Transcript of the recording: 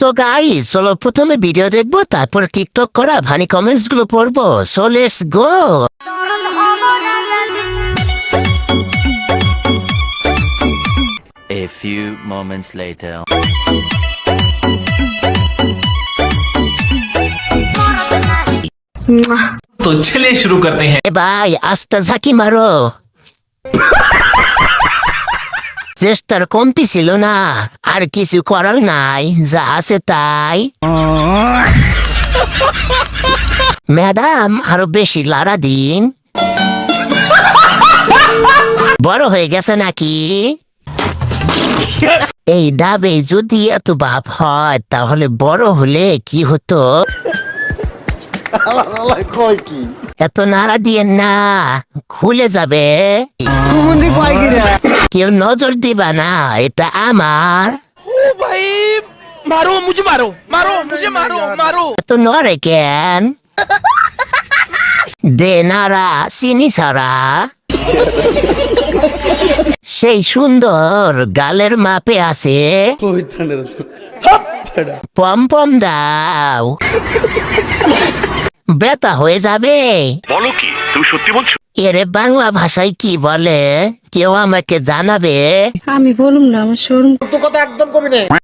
তো গাই চলো প্রথমে ভিডিও দেখবো তারপর টিকটক করা ভানি কমেন্টস গুলো পড়বো so let's go A few moments later. तो चलिए शुरू करते हैं এ ভাই আস্তে ঝাঁকি মারো চেষ্টার কমতি ছিল না। আর কিছু করার নাই, যা আছে তাই। ম্যাডাম আরও বেশি লাড়া দিন। বড় হয়ে গেছে নাকি? এই ডাবে যদি এত বাপ হয়, তাহলে বড় হলে কি হতো? এত নাড়া দিয়ে না খুলে যাবে। কেউ নজর দিবা না এটা আমার। ভাই মারো মুঝে মারো মারো মুঝে মারো মারো এত কেন? দে নাড়া চিনি সারা সেই সুন্দর গালের মাপে আছে। পম পম দাও। বেতা হয়ে যাবে। বলো কি তুমি সত্যি বলছো? এরে বাংলা ভাষায় কি বলে? কেউ আমাকে জানাবে? আমি বলুন না আমার শোরুম